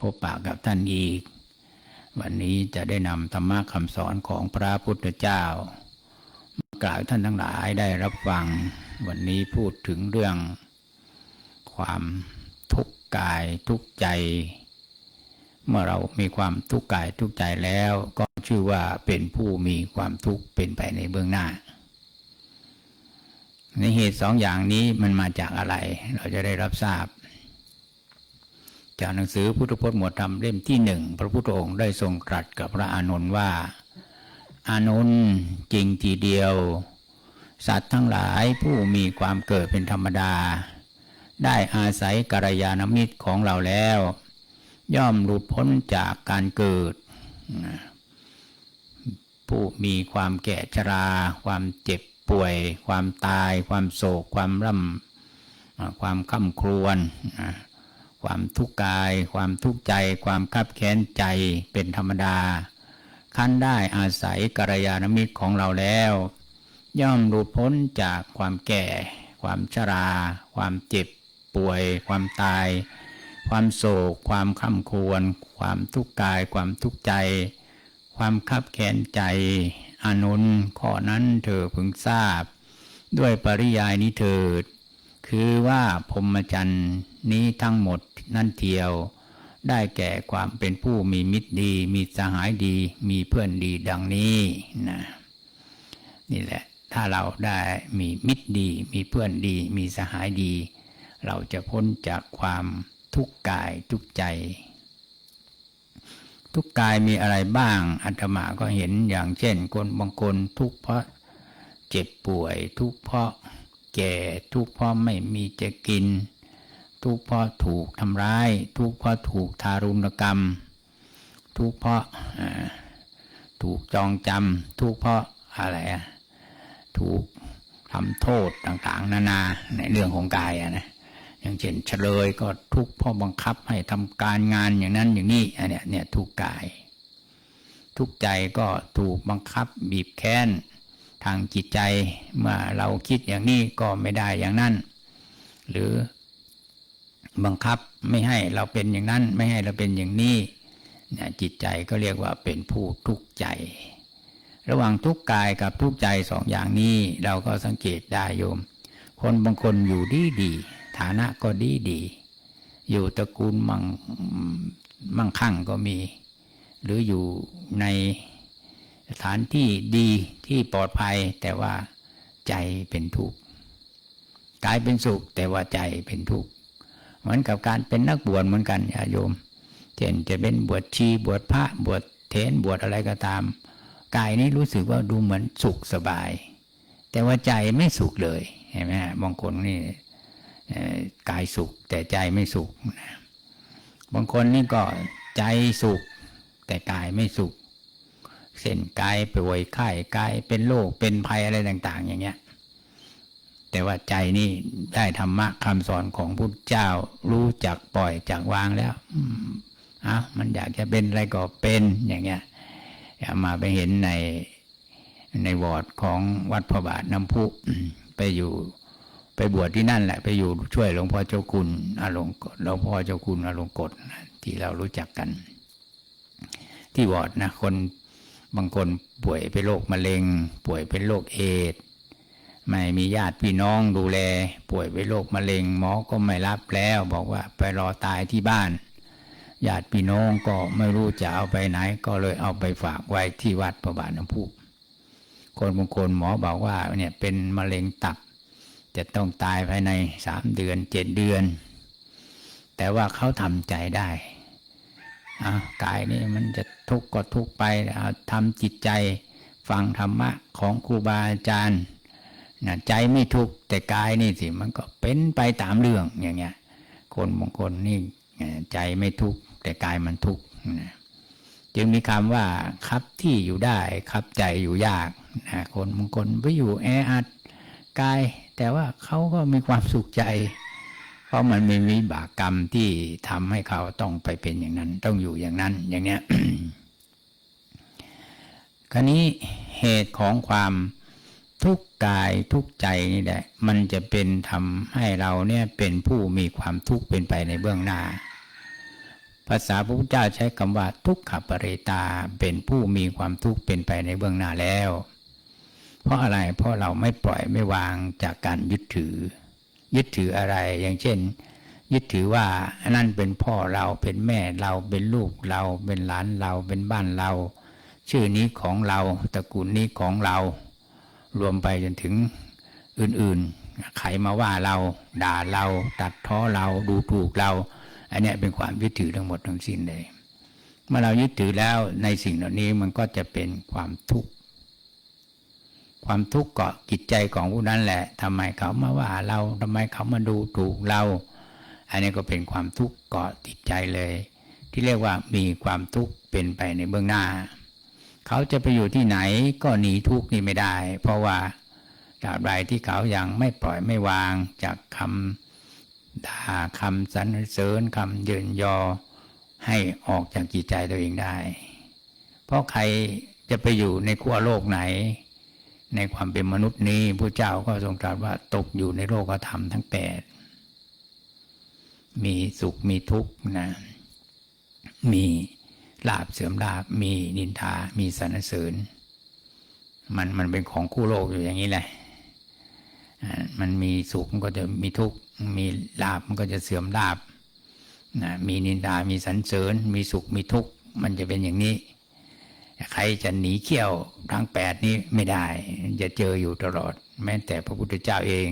พบปะกับท่านอีก วันนี้จะได้นำธรรมะคำสอนของพระพุทธเจ้ามากล่าวท่านทั้งหลายได้รับฟัง วันนี้พูดถึงเรื่อง ความทุกข์กายทุกข์ใจ เมื่อเรามีความทุกข์กายทุกข์ใจแล้ว ก็ชื่อว่าเป็นผู้มีความทุกข์เป็นไปในเบื้องหน้า ในเหตุสองอย่างนี้มันมาจากอะไร เราจะได้รับทราบ จากหนังสือพุทธพจน์หมวดธรรมเล่มที่หนึ่งพระพุทธองค์ได้ทรงตรัสกับพระอานนท์ว่า อานนท์จริงทีเดียว สัตว์ทั้งหลายผู้มีความเกิดเป็นธรรมดา ได้อาศัยกัลยาณมิตรของเราแล้ว ย่อมหลุดพ้นจากการเกิด ผู้มีความแก่ชรา ความเจ็บป่วย ความตาย ความโศก ความร่ำความข้าครวน ความทุกข์กาย ความทุกข์ใจ ความคับแค้นใจเป็นธรรมดา ขั้นได้อาศัยกัลยาณมิตรของเราแล้ว ย่อมหลุดพ้นจากความแก่ ความชรา ความเจ็บป่วย ความตาย ความโศก ความข้าครวนความทุกข์กาย ความทุกข์ใจ ความคับแค้นใจอนุนข้อนั้นเธอพึงทราบ ด้วยปริยายนี้เถิด คือว่าพรมจรรย์ นี้ทั้งหมดนั่นเทียว ได้แก่ความเป็นผู้มีมิตรดี มีสหายดี มีเพื่อนดีดังนี้นะนี่แหละ ถ้าเราได้มีมิตรดี มีเพื่อนดี มีสหายดี เราจะพ้นจากความทุกข์กายทุกใจ ทุกกายมีอะไรบ้างอัตมาก็เห็นอย่างเช่น คนบางคนทุกข์เพราะเจ็บป่วยทุกข์เพราะแก่ทุกข์เพราะไม่มีจะกิน ทุกข์เพราะถูกทำร้าย ทุกข์เพราะถูกทารุณกรรม ทุกข์เพราะถูกจองจำทุกข์เพราะอะไรถูกทำโทษต่างๆ นานาในเรื่องของกายนะอย่างเช่นเฉลยก็ทุกข์เพราะบังคับให้ทำการงานอย่างนั้นอย่างนี้อันเนี้ยเนี่ยทุกข์กาย ทุกข์ใจก็ถูกบังคับบีบแค้นทางจิตใจเมื่อเราคิดอย่างนี้ก็ไม่ได้อย่างนั้น หรือ บังคับไม่ให้เราเป็นอย่างนั้น ไม่ให้เราเป็นอย่างนี้เนี่ยจิตใจก็เรียกว่าเป็นผู้ทุกข์ใจ ระหว่างทุกข์กายกับทุกข์ใจสองอย่างนี้เราก็สังเกตได้โยม คนบางคนอยู่ดีดีฐานะก็ดีดี อยู่ตระกูลมั่งมั่งคั่งก็มี หรืออยู่ในสถานที่ดีที่ปลอดภัย แต่ว่าใจเป็นทุกข์กายเป็นสุข แต่ว่าใจเป็นทุกข์ เหมือนกับการเป็นนักบวชเหมือนกันญาโยมเช่นจะเป็นบวชชีบวชพระบวชเทนบวชอะไรก็ตาม กายนี้รู้สึกว่าดูเหมือนสุขสบาย แต่ว่าใจไม่สุขเลยเห็นไหมบางคนนี่กายสุขแต่ใจไม่สุขนะบางคนนี่ก็ใจสุข แต่กายไม่สุขเส้นกายป่วยไข้กายเป็นโรคเป็นภัยอะไรต่าง ๆ อย่างเงี้ย แต่ว่าใจนี่ได้ธรรมะคำสอนของพุทธเจ้า รู้จักปล่อยจักวางแล้วอะมันอยากจะเป็นอะไรก็เป็นอย่างเงี้ยมาไปเห็นในในวอร์ดของวัดพระบาทน้ำพุไปอยู่ไปบวชที่นั่นแหละ ไปอยู่ช่วยหลวงพ่อเจ้าคุณอาลงหลวงพ่อเจ้าคุณอาลงกฎที่เรารู้จักกัน ที่วอดนะคนบางคนป่วยเป็นโรคมะเร็ง ป่วยเป็นโรคเอด ไม่มีญาติพี่น้องดูแล ป่วยเป็นโรคมะเร็งหมอก็ไม่รับแล้ว บอกว่าไปรอตายที่บ้าน ญาติพี่น้องก็ไม่รู้จะเอาไปไหน ก็เลยเอาไปฝากไว้ที่วัดพระบาทน้ำพุคนบางคนหมอบอกว่าเนี่ยเป็นมะเร็งตับ จะต้องตายภายในสามเดือนเจ็ดเดือน แต่ว่าเขาทำใจได้กายนี่มันจะทุกข์ก็ทุกข์ไปทำจิตใจ ฟังธรรมะของครูบาอาจารย์ นะใจไม่ทุกข์แต่กายนี่สิมันก็เป็นไปตามเรื่องอย่างเงี้ย คนบางคนนี่ใจไม่ทุกข์แต่กายมันทุกข์จึงมีคำว่าคับที่อยู่ได้คับใจอยู่ยากนะคนบางคนไปอยู่แออัดกาย แต่ว่าเขาก็มีความสุขใจ เพราะมันมีวิบากกรรมที่ทำให้เขาต้องไปเป็นอย่างนั้น ต้องอยู่อย่างนั้นอย่างเนี้ยคราวนี้เหตุของความ ทุกกายทุกใจนี่แหละ มันจะเป็นทำให้เราเนี่ยเป็นผู้มีความทุกข์เป็นไปในเบื้องหน้า ภาษาพระพุทธเจ้าใช้คำว่าทุกขปริตาเป็นผู้มีความทุกข์เป็นไปในเบื้องหน้าแล้ว เพราะอะไรเพราะเราไม่ปล่อยไม่วางจากการยึดถือ ยึดถืออะไรอย่างเช่น ยึดถือว่านั่นเป็นพ่อเราเป็นแม่เราเป็นลูกเราเป็นหลานเราเป็นบ้านเรา ชื่อนี้ของเราตระกูลนี้ของเรา รวมไปจนถึงอื่นๆ ใครมาว่าเราด่าเราตัดท้อเราดูถูกเรา อันนี้เป็นความยึดถือทั้งหมดทั้งสิ้นเลย เมื่อเรายึดถือแล้วในสิ่งเหล่านี้มันก็จะเป็นความทุกข์ความทุกข์เกาะจิตใจของผู้นั้นแหละทำไมเขามาว่าเราทำไมเขามาดูถูกเรา อันนี้ก็เป็นความทุกข์เกาะจิตใจเลย ที่เรียกว่ามีความทุกข์เป็นไปในเบื้องหน้า เขาจะไปอยู่ที่ไหนก็หนีทุกข์นี่ไม่ได้ เพราะว่าตราบใดที่เขายังไม่ปล่อยไม่วางจากคำด่าคำสรรเสริญคำเยินยอ ให้ออกจากจิตใจตัวเองได้ เพราะใครจะไปอยู่ในขั้วโลกไหน ในความเป็นมนุษย์นี้พระเจ้าก็ทรงตรัสว่าตกอยู่ในโลกธรรมทั้งแปดมีสุขมีทุกข์นะ มี ลาบเสื่อมลาบมีนินทา มีสรรเสริญ มันมันเป็นของคู่โลกอยู่อย่างนี้แหละมันมีสุขมันก็จะมีทุกข์มีลาบมันก็จะเสื่อมลาบนะมีนินทา มีสรรเสริญ มีสุขมีทุกข์มันจะเป็นอย่างนี้ ใครจะหนีเขี้ยวทั้งแปดนี้ไม่ได้ จะเจออยู่ตลอด แม้แต่พระพุทธเจ้าเอง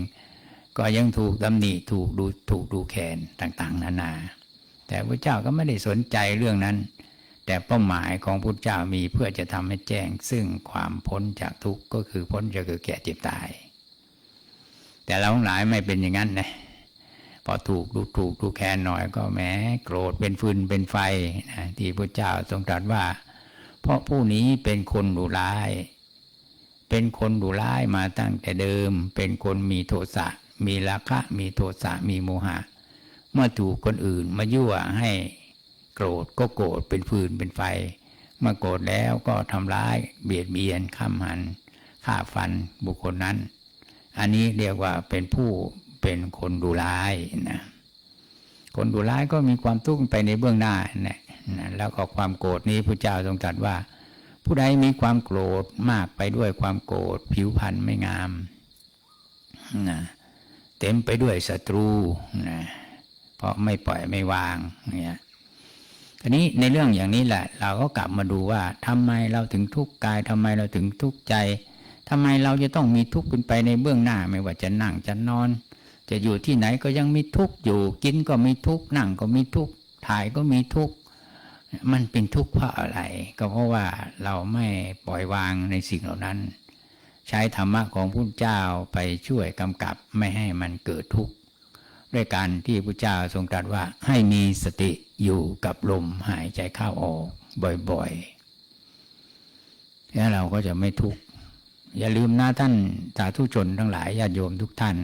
ก็ยังถูกตำหนิถูกดูถูกดูแคลนต่าง ๆ นานา แต่พระเจ้าก็ไม่ได้สนใจเรื่องนั้น แต่เป้าหมายของพระเจ้ามีเพื่อจะทำให้แจ้ง ซึ่งความพ้นจากทุกข์ก็คือพ้นจากเกิดแก่เจ็บตาย แต่เราทั้งหลายไม่เป็นอย่างนั้นนะพอถูกดูถูกดูแคลนหน่อยก็แม้โกรธเป็นฟืนเป็นไฟนะที่พระเจ้าทรงตรัสว่า เพราะผู้นี้เป็นคนดุร้าย เป็นคนดุร้ายมาตั้งแต่เดิม เป็นคนมีโทสะมีราคะ มีโทสะมีโมหะ เมื่อถูกคนอื่นมายั่วให้ โกรธก็โกรธเป็นฟืนเป็นไฟเมื่อโกรธแล้วก็ทำร้ายเบียดเบียนข้ามหันฆ่าฟันบุคคลนั้น อันนี้เรียกว่าเป็นผู้เป็นคนดุร้ายนะคนดุร้ายก็มีความทุกข์ไปในเบื้องหน้านะนะแล้วก็ความโกรธนี้พระเจ้าทรงตรัสว่า ผู้ใดมีความโกรธมากไปด้วยความโกรธผิวพรรณไม่งามนะเต็มไปด้วยศัตรูนะเพราะไม่ปล่อยไม่วางเนี่ย ทีนี้ในเรื่องอย่างนี้แหละ เราก็กลับมาดูว่าทำไมเราถึงทุกข์กายทำไมเราถึงทุกข์ใจทำไมเราจะต้องมีทุกข์ขึ้นไปในเบื้องหน้าไม่ว่าจะนั่งจะนอน จะอยู่ที่ไหนก็ยังมีทุกข์อยู่ กินก็มีทุกข์นั่งก็มีทุกข์ถ่ายก็มีทุกข์มันเป็นทุกข์เพราะอะไร ก็เพราะว่าเราไม่ปล่อยวางในสิ่งเหล่านั้น ใช้ธรรมะของพุทธเจ้าไปช่วยกำกับไม่ให้มันเกิดทุกข์ ด้วยการที่พระเจ้าทรงตรัสว่าให้มีสติอยู่กับลมหายใจเข้าออกบ่อยๆ แล้วเราก็จะไม่ทุกข์ อย่าลืมนะท่านสาธุชนทั้งหลายญาติโยมทุกท่าน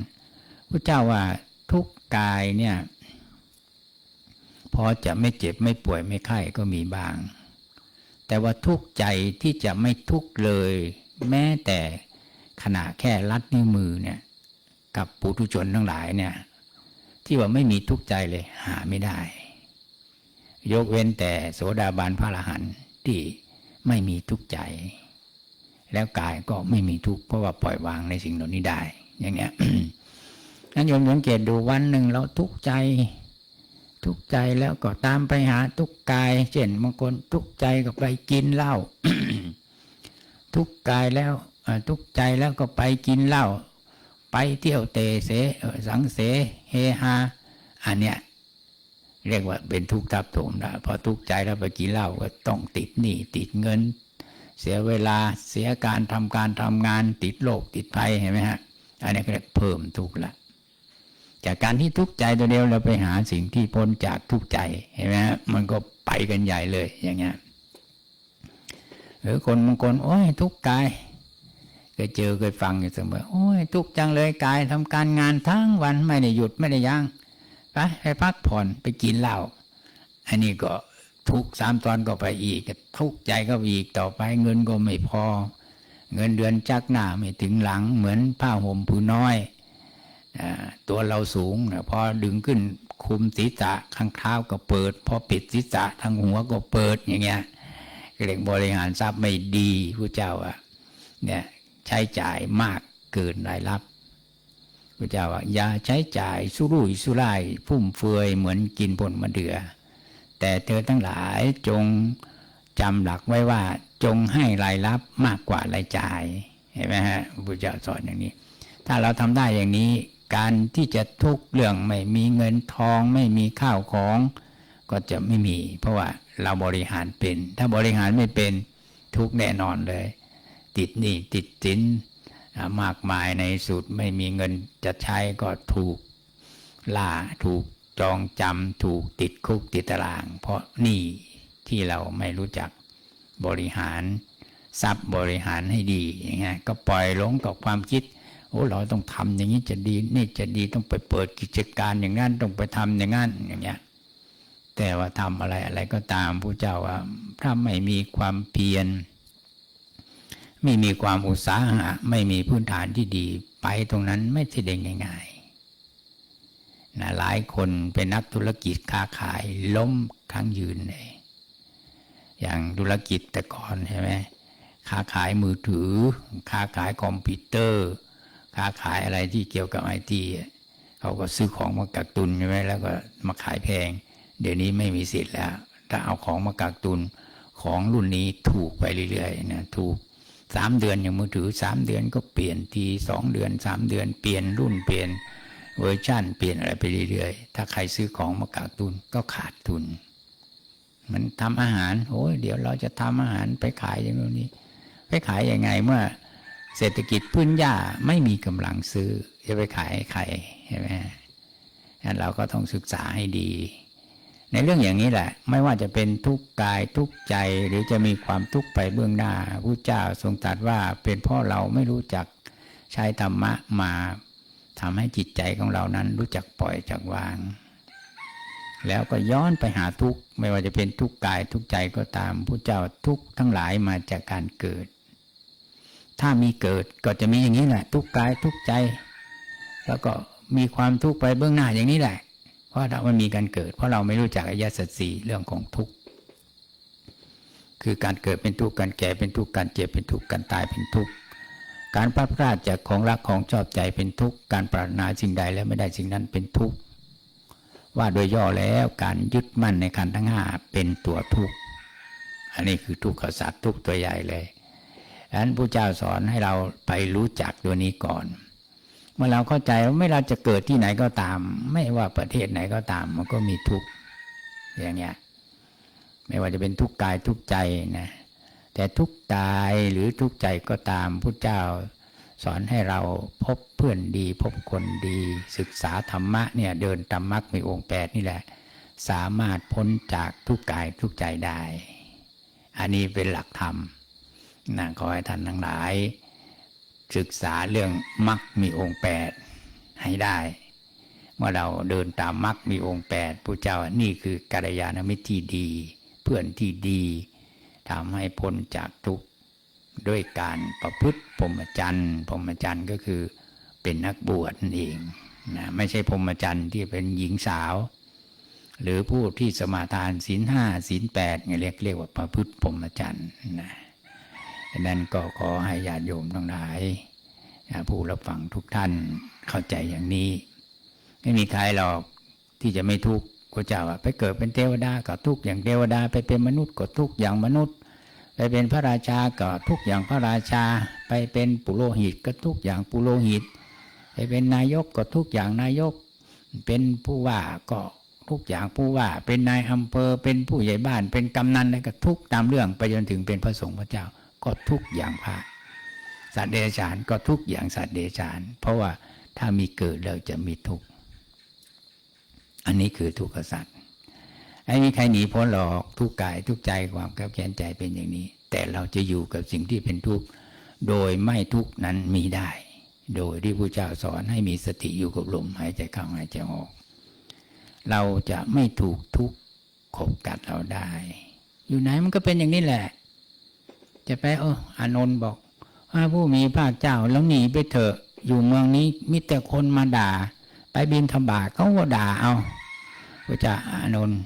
พระเจ้าว่าทุกกายเนี่ยพอจะไม่เจ็บไม่ป่วยไม่ไข้ก็มีบ้าง แต่ว่าทุกข์ใจที่จะไม่ทุกข์เลย แม้แต่ขณะแค่ลัดนิ้วมือเนี่ย กับปุถุชนทั้งหลายเนี่ย ที่ว่าไม่มีทุกข์ใจเลย หาไม่ได้ ยกเว้นแต่โสดาบันพระอรหันต์ที่ไม่มีทุกข์ใจ แล้วกายก็ไม่มีทุกข์เพราะว่าปล่อยวางในสิ่งเหล่านี้ได้ อย่างเงี้ยนั้นโยมสังเกตดูวันหนึ่งเราทุกข์ใจ ทุกข์ใจแล้วก็ตามไปหาทุกข์กาย เช่นบางคนทุกข์ใจก็ไปกินเหล้าทุกข์กายแล้วทุกข์ใจแล้วก็ไปกินเหล้า ไปเที่ยวเตเสสังเสเฮฮาอันเนี้ยเรียกว่าเป็นทุกข์ทับถมนะพอทุกข์ใจแล้วไปกินเหล้าก็ต้องติดหนี้ติดเงิน เสียเวลาเสียการทำการทำงานติดโรคติดภัยเห็นไหมฮะอันนี้ก็เรียกเพิ่มทุกข์ละจากการที่ทุกข์ใจตัวเดียวเราไปหาสิ่งที่พ้นจากทุกข์ใจเห็นไหมฮะมันก็ไปกันใหญ่เลยอย่างเงี้ยหรือคนบางคนโอ้ยทุกข์กาย ยเจอเคยฟังอยู่เสมอโอ้ยทุกจังเลยกายทำการงานทั้งวันไม่ได้หยุดไม่ได้ยัง้งไปไปพักผ่อนไปกินเหล้าอันนี้ก็ทุกสามตอนก็ไปอีก ทุกใจก็อีกต่อไปเงินก็ไม่พอ เงินเดือนจักหน้าไม่ถึงหลังเหมือนผ้าห่มผืนน้อยอตัวเราสูงพอดึงขึ้นคุมศีรษะข้างเท้าก็เปิด พอปิดศีรษะทางหัวก็เปิดอย่างเงี้ยเรียกบริหารทรัพย์ไม่ดีผู้เจ้าอะเนี่ย ใช้จ่ายมากเกินรายรับผู้เจ้าว่าอย่าใช้จ่ายสุรุ่ยสุร่ายฟุ่มเฟือยเหมือนกินผลมะเดือแต่เธอทั้งหลายจงจำหลักไว้ว่า จงให้รายรับมากกว่ารายจ่ายเห็นไหมฮะพระเจ้าสอนอย่างนี้ ถ้าเราทำได้อย่างนี้การที่จะทุกข์เรื่องไม่มีเงินทองไม่มีข้าวของ ก็จะไม่มี เพราะว่าเราบริหารเป็น ถ้าบริหารไม่เป็นทุกแน่นอนเลย ติดหนี้ติดสินมากมายในสุดไม่มีเงินจะใช้ก็ถูกล่าถูกจองจำถูกติดคุกติดตาราง เพราะหนี้ที่เราไม่รู้จักบริหารทรัพย์บริหารให้ดีอย่างเงี้ยก็ปล่อยหลงกับความคิดโอ้เราต้องทำอย่างนี้จะดีนี่จะดีต้องไปเปิดกิจการอย่างนั้นต้องไปทำอย่างนั้นอย่างเงี้ยแต่ว่าทำอะไรอะไรก็ตามผู้เจ้าว่าถ้าไม่มีความเพียร ไม่มีความอุตสาหะไม่มีพื้นฐานที่ดี ไปตรงนั้นไม่ใช่ได้ง่ายๆนะหลายคนเป็นนักธุรกิจค้าขายล้มครั้งยืนเลย อย่างธุรกิจแต่ก่อนใช่ไหมค้าขายมือถือ ค้าขายคอมพิวเตอร์ ค้าขายอะไรที่เกี่ยวกับไอทีเขาก็ซื้อของมากักตุนใช่ไหมแล้วก็มาขายแพง เดี๋ยวนี้ไม่มีสิทธิ์แล้ว ถ้าเอาของมากักตุนของรุ่นนี้ถูกไปเรื่อยๆนะถูก สามเดือนอย่างมือถือสามเดือนก็เปลี่ยนทีสองเดือนสามเดือนเปลี่ยนรุ่นเปลี่ยนเวอร์ชันเปลี่ยนอะไรไปเรื่อยๆ ถ้าใครซื้อของมากักตุนก็ขาดทุน มันทำอาหารโอ้ยเดี๋ยวเราจะทำอาหารไปขายอย่างนี้ ไปขายยังไงเมื่อเศรษฐกิจพื้นหญ้าไม่มีกำลังซื้อจะไปขายให้ใครใช่ไหมงั้นเราก็ต้องศึกษาให้ดี ในเรื่องอย่างนี้แหละ ไม่ว่าจะเป็นทุกข์กายทุกข์ใจหรือจะมีความทุกข์ไปเบื้องหน้าพระเจ้าทรงตรัสว่าเป็นเพราะเราไม่รู้จักใช้ธรรมะมาทำให้จิตใจของเรานั้นรู้จักปล่อยจักวาง แล้วก็ย้อนไปหาทุกข์ไม่ว่าจะเป็นทุกข์กายทุกข์ใจก็ตามพระเจ้าทุกข์ทั้งหลายมาจากการเกิด ถ้ามีเกิดก็จะมีอย่างนี้แหละ ทุกข์กายทุกข์ใจ แล้วก็มีความทุกข์ไปเบื้องหน้าอย่างนี้แหละ เพราะเรามันมีการเกิด เพราะเราไม่รู้จักอายสัจสีเรื่องของทุกข์คือการเกิดเป็นทุกข์การแก่เป็นทุกข์การเจ็บเป็นทุกข์การตายเป็นทุกข์การพลาดพลาดจากของรักของชอบใจเป็นทุกข์การปรารถนาสิ่งใดแล้วไม่ได้สิ่งนั้นเป็นทุกข์ว่าโดยย่อแล้วการยึดมั่นในขันธ์ทั้งห้าเป็นตัวทุกข์อันนี้คือทุกขสัตว์ทุกข์ตัวใหญ่เลยดังนั้นพระเจ้าสอนให้เราไปรู้จักตัวนี้ก่อน มื่อเราเข้าใจว่าไม่เราจะเกิดที่ไหนก็ตาม ไม่ว่าประเทศไหนก็ตาม มันก็มีทุกข์อย่างเงี้ยไม่ว่าจะเป็นทุกข์กายทุกข์ใจนะแต่ทุกข์กายหรือทุกข์ใจก็ตามพุทธเจ้า สอนให้เราพบเพื่อนดี พบคนดี ศึกษาธรรมะเนี่ยเดินตามมรรคมีองค์แปดนี่แหละ สามารถพ้นจากทุกข์กายทุกข์ใจได้ อันนี้เป็นหลักธรรมนะขอให้ท่านทั้งหลาย ศึกษาเรื่องมรรคมีองค์แปดให้ได้ เมื่อเราเดินตามมรรคมีองค์แปดพระเจ้านี่คือกัลยาณมิตรที่ดี เพื่อนที่ดีทำให้พ้นจากทุกข์ด้วยการประพฤติพรหมจรรย์พรหมจรรย์ก็คือเป็นนักบวชนั่นเองนะไม่ใช่พรหมจรรย์ที่เป็นหญิงสาว หรือผู้ที่สมาทานศีลห้าศีลแปดเรียกเรียกว่าประพฤติพรหมจรรย์นะ ดังนั้นก็ขอให้ญาติโยมทั้งหลาย ผู้รับฟังทุกท่านเข้าใจอย่างนี้ ไม่มีใครหรอกที่จะไม่ทุกข์พระเจ้าว่าไปเกิดเป็นเทวดาก็ทุกข์อย่างเทวดา ไปเป็นมนุษย์ก็ทุกข์อย่างมนุษย์ ไปเป็นพระราชาก็ทุกข์อย่างพระราชา ไปเป็นปุโรหิตก็ทุกข์อย่างปุโรหิต ไปเป็นนายกก็ทุกข์อย่างนายก เป็นผู้ว่าก็ทุกอย่างผู้ว่าเป็นนายอำเภอเป็นผู้ใหญ่บ้านเป็นกำนันอะไรก็ทุกข์ตามเรื่องไปจนถึงเป็นพระสงฆ์พระเจ้า ก็ทุกอย่างพระสัตว์เดรัจฉานก็ทุกอย่างสัตว์เดรัจฉาน เพราะว่าถ้ามีเกิดแล้วจะมีทุกข์อันนี้คือทุกขสัตว์ไม่มีใครหนีพ้นหรอกทุกกายทุกใจความกับแค้นใจเป็นอย่างนี้ แต่เราจะอยู่กับสิ่งที่เป็นทุกข์โดยไม่ทุกข์นั้นมีได้ โดยที่พระเจ้าสอนให้มีสติอยู่กับลมหายใจเข้าหายใจออก เราจะไม่ถูกทุกข์ขบกัดเราได้ อยู่ไหนมันก็เป็นอย่างนี้แหละ จะไปเอออานนท์บอกว่าผู้มีพระเจ้าแล้วหนีไปเถอะ อยู่เมืองนี้มีแต่คนมาด่า ไปบินธบาตเขาก็ด่าเอาพระเจ้าอานนท์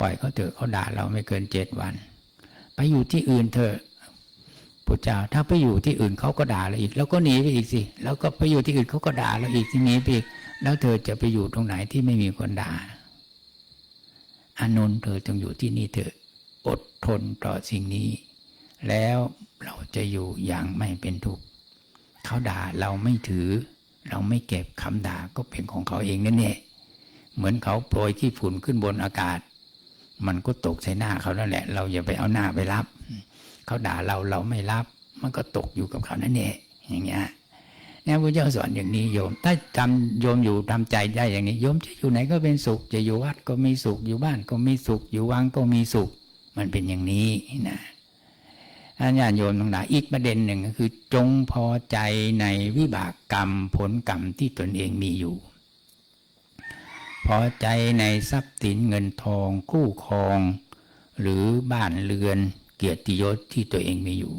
ปล่อยเขาเถอะเขาด่าเราไม่เกินเจ็ดวัน ไปอยู่ที่อื่นเถอะพระเจ้าถ้าไปอยู่ที่อื่นเขาก็ด่าเราอีก แล้วก็หนีไปอีกสิ แล้วก็ไปอยู่ที่อื่นเขาก็ด่าเราอีกที่หนีไปอีกแล้วเธอจะไปอยู่ตรงไหนที่ไม่มีคนด่าอานนท์เธอจงอยู่ที่นี่เถอะอดทนต่อสิ่งนี้ แล้วเราจะอยู่อย่างไม่เป็นทุกข์เขาด่าเราไม่ถือ เราไม่เก็บคำด่าก็เป็นของเขาเองนั่นแหละเหมือนเขาโปรยขี้ฝุ่นขึ้นบนอากาศ มันก็ตกใส่หน้าเขานั่นแหละ เราอย่าไปเอาหน้าไปรับ เขาด่าเราเราไม่รับ มันก็ตกอยู่กับเขานั่นเองอย่างเงี้ยเนี่ยพระเจ้าสอนอย่างนี้โยม ถ้าจำโยมอยู่ทำใจได้อย่างนี้ โยมจะอยู่ไหนก็เป็นสุข จะอยู่วัดก็มีสุข อยู่บ้านก็มีสุข อยู่วังก็มีสุข มันเป็นอย่างนี้นะ ท่านญาโยมทั้งหลายอีกประเด็นหนึ่งก็คือ จงพอใจในวิบากกรรมผลกรรมที่ตนเองมีอยู่ พอใจในทรัพย์สินเงินทองคู่ครอง หรือบ้านเรือนเกียรติยศที่ตัวเองมีอยู่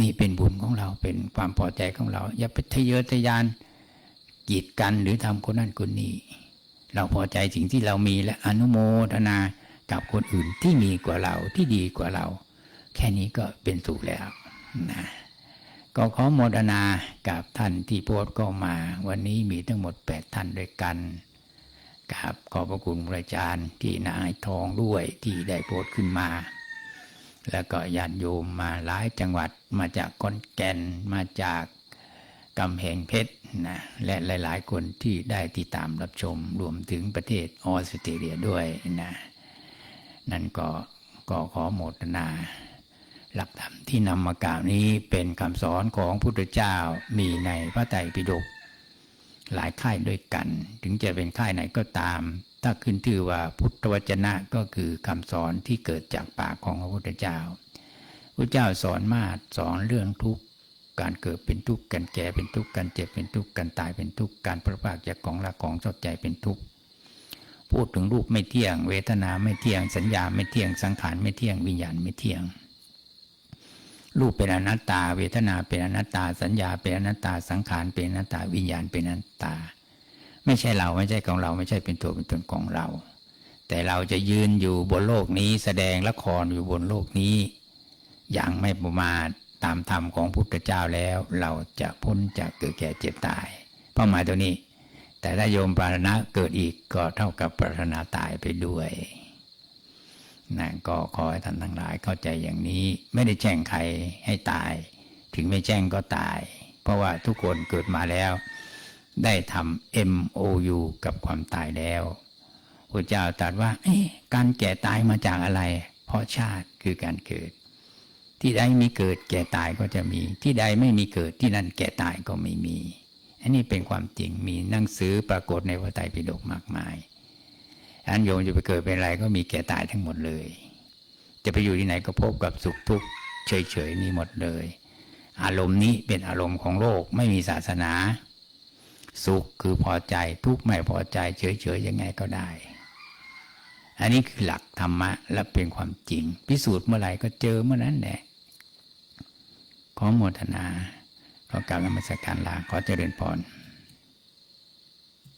นี่เป็นบุญของเราเป็นความพอใจของเรา อย่าไปทะเยอทะยานกีดกันหรือทำคนนั้นคนนี้ เราพอใจสิ่งที่เรามีและอนุโมทนากับคนอื่นที่มีกว่าเราที่ดีกว่าเรา แค่นี้ก็เป็นสุขแล้วนะก็ขอโมทนากับท่านที่โพสต์ก็มา วันนี้มีทั้งหมดแปดท่านด้วยกันกับขอบพระคุณพระอาจารย์ที่นายทองด้วยที่ได้โพสต์ขึ้นมา แล้วก็ญาติโยมมาหลายจังหวัดมาจากกอนแก่นมาจากกำแพงเพชรนะและหลาย ๆ คนที่ได้ติดตามรับชมรวมถึงประเทศออสเตรเลียด้วยนะนั่นก็ก็ขอโมทนา หลักธรรมที่นำมากล่าวนี้เป็นคำสอนของพุทธเจ้ามีในพระไตรปิฎกหลายค่ายด้วยกัน ถึงจะเป็นค่ายไหนก็ตาม ถ้าขึ้นชื่อว่าพุทธวจนะก็คือคำสอนที่เกิดจากปากของพระพุทธเจ้าพระเจ้าสอนมาสอนเรื่องทุกข์การเกิดเป็นทุกข์การแก่เป็นทุกข์การเจ็บเป็นทุกข์การตายเป็นทุกข์การประพากจากของรักของชอบใจเป็นทุกข์พูดถึงรูปไม่เที่ยง เวทนาไม่เที่ยง สัญญาไม่เที่ยงสังขารไม่เที่ยงวิญญาณไม่เที่ยง รูปเป็นอนัตตา เวทนาเป็นอนัตตา สัญญาเป็นอนัตตาสังขารเป็นอนัตตาวิญญาณเป็นอนัตตา ไม่ใช่เราไม่ใช่ของเราไม่ใช่เป็นตัวเป็นตนของเรา แต่เราจะยืนอยู่บนโลกนี้แสดงละครอยู่บนโลกนี้ อย่างไม่ประมาทตามธรรมของพุทธเจ้าแล้ว เราจะพ้นจากเกิดแก่เจ็บตายเป้าหมายตัวนี้ แต่ถ้าโยมปรารถนาเกิดอีกก็เท่ากับปรารถนาตายไปด้วย นะก็ขอให้ท่านทั้งหลายเข้าใจอย่างนี้ ไม่ได้แจ้งใครให้ตาย ถึงไม่แจ้งก็ตาย เพราะว่าทุกคนเกิดมาแล้ว ได้ทำ MOU กับความตายแล้วพระเจ้าตรัสว่าการแก่ตายมาจากอะไร เพราะชาติคือการเกิด ที่ใดมีเกิดแก่ตายก็จะมี ที่ใดไม่มีเกิดที่นั่นแก่ตายก็ไม่มี อันนี้เป็นความจริงมีหนังสือปรากฏในพระไตรปิฎกมากมาย อันโยมจะไปเกิดเป็นอะไรก็มีแก่ตายทั้งหมดเลย จะไปอยู่ที่ไหนก็พบกับสุขทุกข์เฉยๆนี่หมดเลย อารมณ์นี้เป็นอารมณ์ของโลกไม่มีศาสนา สุขคือพอใจทุกข์ไม่พอใจเฉยๆยังไงก็ได้ อันนี้คือหลักธรรมะและเป็นความจริง พิสูจน์เมื่อไหร่ก็เจอเมื่อนั้นแหละขอโมทนาขอกาวนมัสการลาขอเจริญพร